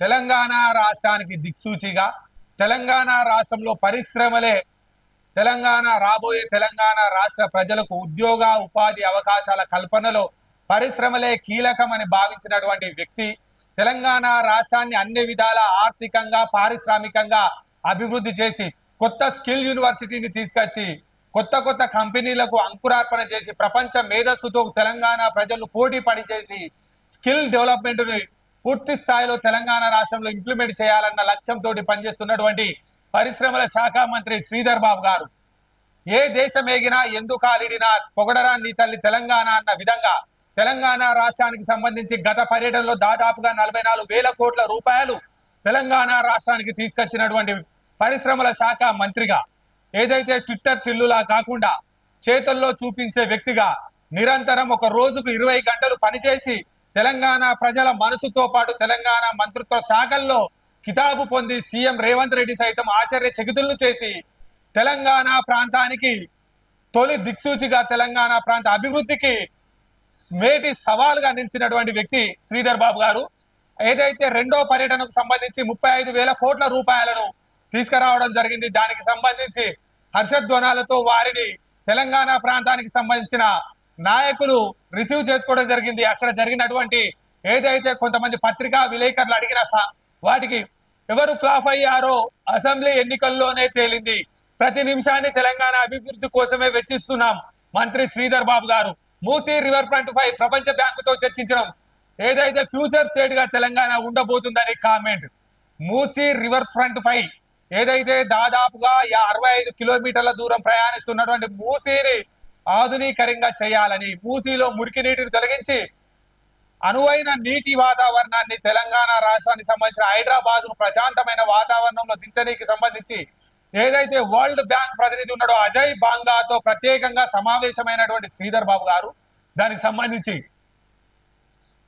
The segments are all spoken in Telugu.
తెలంగాణ రాష్ట్రానికి దిక్సూచిగా తెలంగాణ రాష్ట్రంలో పరిశ్రమలే తెలంగాణ రాబోయే తెలంగాణ రాష్ట్ర ప్రజలకు ఉద్యోగ ఉపాధి అవకాశాల కల్పనలో పరిశ్రమలే కీలకమని భావించినటువంటి వ్యక్తి తెలంగాణ రాష్ట్రాన్ని అన్ని విధాల ఆర్థికంగా పారిశ్రామికంగా అభివృద్ధి చేసి కొత్త స్కిల్ యూనివర్సిటీని తీసుకొచ్చి కొత్త కొత్త కంపెనీలకు అంకురార్పణ చేసి ప్రపంచ మేధస్సుతో తెలంగాణ ప్రజలు పోటీ పడిచేసి స్కిల్ డెవలప్మెంట్ని పూర్తి స్థాయిలో తెలంగాణ రాష్ట్రంలో ఇంప్లిమెంట్ చేయాలన్న లక్ష్యంతో పనిచేస్తున్నటువంటి పరిశ్రమల శాఖ మంత్రి శ్రీధర్ బాబు గారు. ఏ దేశం ఏగినా ఎందుకు పొగడరాన్ని తల్లి తెలంగాణ అన్న విధంగా తెలంగాణ రాష్ట్రానికి సంబంధించి గత పర్యటనలో దాదాపుగా నలభై నాలుగు వేల కోట్ల రూపాయలు తెలంగాణ రాష్ట్రానికి తీసుకొచ్చినటువంటి పరిశ్రమల శాఖ మంత్రిగా ఏదైతే ట్విట్టర్ టిల్లులా కాకుండా చేతుల్లో చూపించే వ్యక్తిగా నిరంతరం ఒక రోజుకు ఇరవై గంటలు పనిచేసి తెలంగాణ ప్రజల మనసుతో పాటు తెలంగాణ మంత్రిత్వ శాఖల్లో కితాబు పొంది సీఎం రేవంత్ రెడ్డి సైతం ఆశ్చర్య చకితులను చేసి తెలంగాణ ప్రాంతానికి తొలి దిక్సూచిగా తెలంగాణ ప్రాంత అభివృద్ధికి మేటి సవాలుగా నిలిచినటువంటి వ్యక్తి శ్రీధర్ బాబు గారు. ఏదైతే రెండో పర్యటనకు సంబంధించి ముప్పై ఐదు వేల కోట్ల రూపాయలను తీసుకురావడం జరిగింది దానికి సంబంధించి హర్షధ్వనాలతో వారిని తెలంగాణ ప్రాంతానికి సంబంధించిన నాయకులు రిసీవ్ చేసుకోవడం జరిగింది. అక్కడ జరిగినటువంటి ఏదైతే కొంతమంది పత్రికా విలేకరులు అడిగిన వాటికి ఎవరు ఫ్లాప్ అయ్యారో అసెంబ్లీ ఎన్నికల్లోనే తేలింది. ప్రతి నిమిషాన్ని తెలంగాణ అభివృద్ధి కోసమే వెచ్చిస్తున్నాం మంత్రి శ్రీధర్ బాబు గారు. మూసీ రివర్ ఫ్రంట్ పై ప్రపంచ బ్యాంకుతో చర్చించడం. ఏదైతే ఫ్యూచర్ స్టేట్గా తెలంగాణ ఉండబోతుందని కామెంట్. మూసీ రివర్ ఫ్రంట్ పై ఏదైతే దాదాపుగా అరవై ఐదు కిలోమీటర్ల దూరం ప్రయాణిస్తున్నటువంటి మూసీని ఆధునీకరంగా చేయాలని మూసీలో మురికి నీటిని తొలగించి అనువైన నీటి వాతావరణాన్ని తెలంగాణ రాష్ట్రానికి సంబంధించిన హైదరాబాద్ ప్రశాంతమైన వాతావరణంలో దించనీకి సంబంధించి ఏదైతే వరల్డ్ బ్యాంక్ ప్రతినిధి ఉన్నాడో అజయ్ బాంగాతో ప్రత్యేకంగా సమావేశమైనటువంటి శ్రీధర్ బాబు గారు దానికి సంబంధించి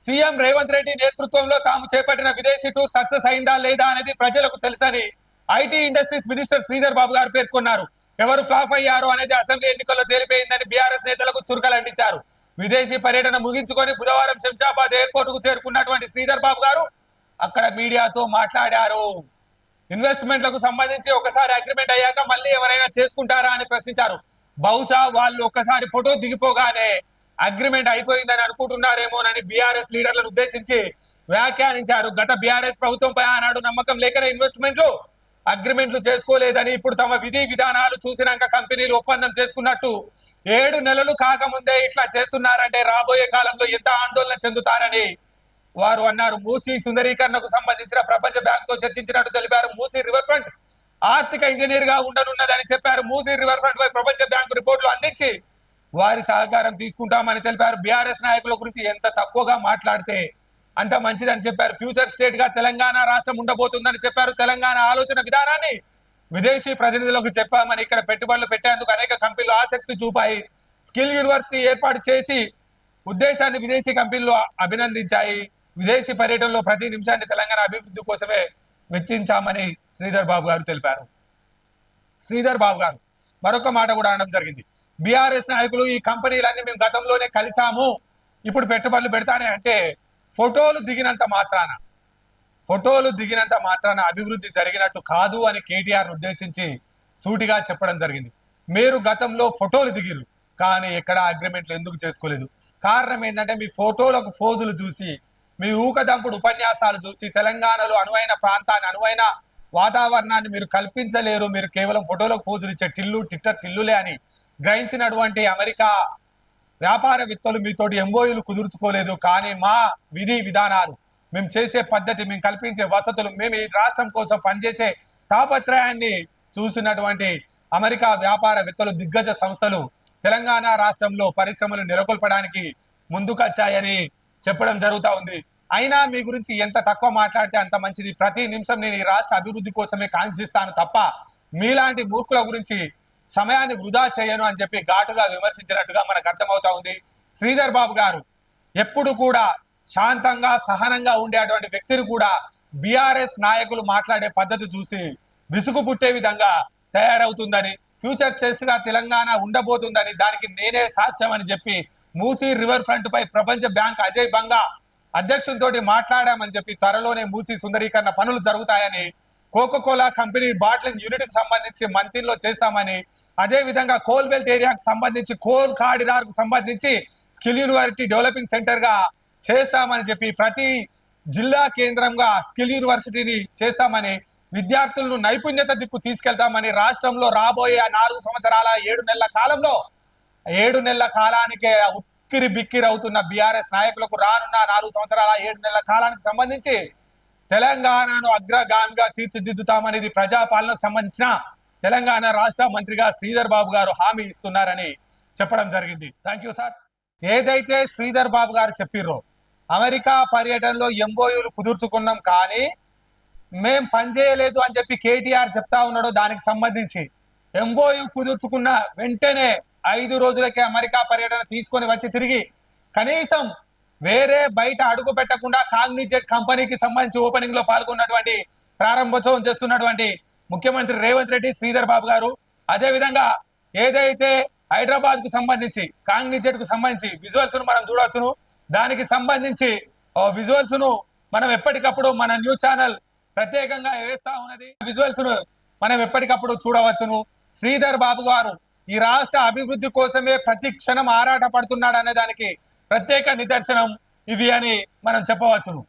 సీఎం రేవంత్ రెడ్డి నేతృత్వంలో తాము చేపట్టిన విదేశీ టూర్ సక్సెస్ అయిందా లేదా అనేది ప్రజలకు తెలుసని IT industries minister Sridhar Babu గారు పేర్కొన్నారు. ఎవరు ఫ్లాప్ అయ్యారు అనేది అసెంబ్లీ ఎన్నికల్లో తేలిపోయిందని బీఆర్ఎస్ నేతలకు చురకలు అందించారు. విదేశీ పర్యటన ముగించుకొని బుధవారం శంషాబాద్ ఎయిర్పోర్ట్కు చేరుకున్నటువంటి శ్రీధర్ బాబు గారు అక్కడ మీడియాతో మాట్లాడారు. ఇన్వెస్ట్మెంట్లకు సంబంధించి ఒకసారి అగ్రిమెంట్ అయ్యాక మళ్ళీ ఎవరైనా చేసుకుంటారా అని ప్రశ్నించారు. బహుశా వాళ్ళు ఒకసారి ఫోటో దిగిపోగానే అగ్రిమెంట్ అయిపోయిందని అనుకుంటున్నారేమోనని బీఆర్ఎస్ లీడర్లను ఉద్దేశించి వ్యాఖ్యానించారు. గత బీఆర్ఎస్ ప్రభుత్వంపై ఆనాడు నమ్మకం లేకనే ఇన్వెస్ట్మెంట్లు అగ్రిమెంట్లు చేసుకోలేదని ఇప్పుడు తమ విధి విధానాలు చూసినాక కంపెనీలు ఒప్పందం చేసుకున్నట్టు ఏడు నెలలు కాకముందే ఇట్లా చేస్తున్నారంటే రాబోయే కాలంలో ఎంత ఆందోళన చెందుతారని వారు అన్నారు. మూసీ సుందరీకరణకు సంబంధించిన ప్రపంచ బ్యాంక్తో చర్చించినట్టు తెలిపారు. మూసీ రివర్ ఫ్రంట్ ఆర్థిక ఇంజనీర్గా ఉండనున్నదని చెప్పారు. మూసీ రివర్ ఫ్రంట్ పై ప్రపంచ బ్యాంకు రిపోర్టులు అందించి వారి సహకారం తీసుకుంటామని తెలిపారు. బీఆర్ఎస్ నాయకుల గురించి ఎంత తక్కువగా మాట్లాడితే అంత మంచిదని చెప్పారు. ఫ్యూచర్ స్టేట్గా తెలంగాణ రాష్ట్రం ఉండబోతుందని చెప్పారు. తెలంగాణ ఆలోచన విధానాన్ని విదేశీ ప్రతినిధులకు చెప్పామని ఇక్కడ పెట్టుబడులు పెట్టేందుకు అనేక కంపెనీలు ఆసక్తి చూపాయి. స్కిల్ యూనివర్సిటీ ఏర్పాటు చేసి ఉద్దేశాన్ని విదేశీ కంపెనీలు అభినందించాయి. విదేశీ పర్యటనలో ప్రతి నిమిషాన్ని తెలంగాణ అభివృద్ధి కోసమే వెచ్చించామని శ్రీధర్ బాబు గారు తెలిపారు. శ్రీధర్ బాబు గారు మరొక మాట కూడా అనడం జరిగింది. బీఆర్ఎస్ నాయకులు ఈ కంపెనీలన్నీ మేము గతంలోనే కలిసాము ఇప్పుడు పెట్టుబడులు పెడతానే అంటే ఫోటోలు దిగినంత మాత్రాన ఫోటోలు దిగినంత మాత్రాన అభివృద్ధి జరిగినట్టు కాదు అని కేటీఆర్ ఉద్దేశించి సూటిగా చెప్పడం జరిగింది. మీరు గతంలో ఫోటోలు దిగిరు కానీ ఎక్కడ అగ్రిమెంట్లు ఎందుకు చేసుకోలేదు? కారణం ఏంటంటే మీ ఫోటోలకు ఫోజులు చూసి మీ ఊకదంపుడు ఉపన్యాసాలు చూసి తెలంగాణలో అనువైన ప్రాంతాన్ని అనువైన వాతావరణాన్ని మీరు కల్పించలేరు. మీరు కేవలం ఫోటోలకు ఫోజులు ఇచ్చే టిల్లు టిట్టర్ టిల్లులే అని గ్రహించినటువంటి అమెరికా వ్యాపారవేత్తలు మీతోటి ఎంఓయూలు కుదుర్చుకోలేదు కానీ మా విధి విధానాలు. మేము చేసే పద్ధతి మేము కల్పించే వసతులు మేము ఈ రాష్ట్రం కోసం పనిచేసే తాపత్రయాన్ని చూసినటువంటి అమెరికా వ్యాపారవేత్తలు దిగ్గజ సంస్థలు తెలంగాణ రాష్ట్రంలో పరిశ్రమలు నెలకొల్పడానికి ముందుకొచ్చాయని చెప్పడం జరుగుతూ ఉంది. అయినా మీ గురించి ఎంత తక్కువ మాట్లాడితే అంత మంచిది. ప్రతి నిమిషం నేను ఈ రాష్ట్ర అభివృద్ధి కోసమే కాంక్షిస్తాను తప్ప మీలాంటి మూర్ఖుల గురించి సమయాన్ని వృధా చేయను అని చెప్పి ఘాటుగా విమర్శించినట్టుగా మనకు అర్థమవుతా ఉంది. శ్రీధర్ బాబు గారు ఎప్పుడు కూడా శాంతంగా సహనంగా ఉండేటువంటి వ్యక్తిని కూడా బీఆర్ఎస్ నాయకులు మాట్లాడే పద్ధతి చూసి విసుగు పుట్టే విధంగా తయారవుతుందని ఫ్యూచర్ చెస్ట్గా తెలంగాణ ఉండబోతుందని దానికి నేనే సాక్ష్యం అని చెప్పి మూసీ రివర్ ఫ్రంట్ పై ప్రపంచ బ్యాంక్ అజయ్ బంగా అధ్యక్షులతోటి మాట్లాడామని చెప్పి త్వరలోనే మూసి సుందరీకరణ పనులు జరుగుతాయని కోకోకోలా కంపెనీ బాట్లింగ్ యూనిట్కి సంబంధించి మంతిన్లో చేస్తామని అదే విధంగా కోల్ బెల్ట్ ఏరియాకు సంబంధించి కోల్ కాడినార్కు సంబంధించి స్కిల్ యూనివర్సిటీ డెవలపింగ్ సెంటర్గా చేస్తామని చెప్పి ప్రతి జిల్లా కేంద్రంగా స్కిల్ యూనివర్సిటీని చేస్తామని విద్యార్థులను నైపుణ్యత దిక్కు తీసుకెళ్తామని రాష్ట్రంలో రాబోయే నాలుగు సంవత్సరాల ఏడు నెలల కాలంలో ఏడు నెలల కాలానికే ఉక్కిరి బిక్కిరి అవుతున్న బీఆర్ఎస్ నాయకులకు రానున్న నాలుగు సంవత్సరాల ఏడు నెలల కాలానికి సంబంధించి తెలంగాణను అగ్రగామిగా తీర్చిదిద్దుతామనేది ప్రజాపాలనకు సంబంధించిన తెలంగాణ రాష్ట్ర మంత్రిగా శ్రీధర్ బాబు గారు హామీ ఇస్తున్నారని చెప్పడం జరిగింది. థ్యాంక్ యూ సార్ ఏదైతే శ్రీధర్ బాబు గారు చెప్పిర్రో అమెరికా పర్యటనలో ఎంఓయూలు కుదుర్చుకున్నాం కానీ మేం పనిచేయలేదు అని చెప్పి కేటీఆర్ చెప్తా ఉన్నాడో దానికి సంబంధించి ఎంఓయు కుదుర్చుకున్న వెంటనే ఐదు రోజులకే అమెరికా పర్యటన తీసుకొని వచ్చి తిరిగి కనీసం వేరే బయట అడుగు పెట్టకుండా కాగ్నిజెట్ కంపెనీకి సంబంధించి ఓపెనింగ్లో పాల్గొన్నటువంటి ప్రారంభోత్సవం చేస్తున్నటువంటి ముఖ్యమంత్రి రేవంత్ రెడ్డి శ్రీధర్ బాబు గారు. అదే విధంగా ఏదైతే హైదరాబాద్కు సంబంధించి కాగ్నిజెట్కు సంబంధించి విజువల్స్ను మనం చూడవచ్చును. దానికి సంబంధించి విజువల్స్ను మనం ఎప్పటికప్పుడు మన న్యూస్ ఛానల్ ప్రత్యేకంగా వేస్తా ఉన్నది. విజువల్స్ను మనం ఎప్పటికప్పుడు చూడవచ్చును. శ్రీధర్ బాబు గారు ఈ రాష్ట్ర అభివృద్ధి కోసమే ప్రతి క్షణం ఆరాట పడుతున్నాడు అనే దానికి ప్రత్యేక నిదర్శనం ఇది అని మనం చెప్పవచ్చును.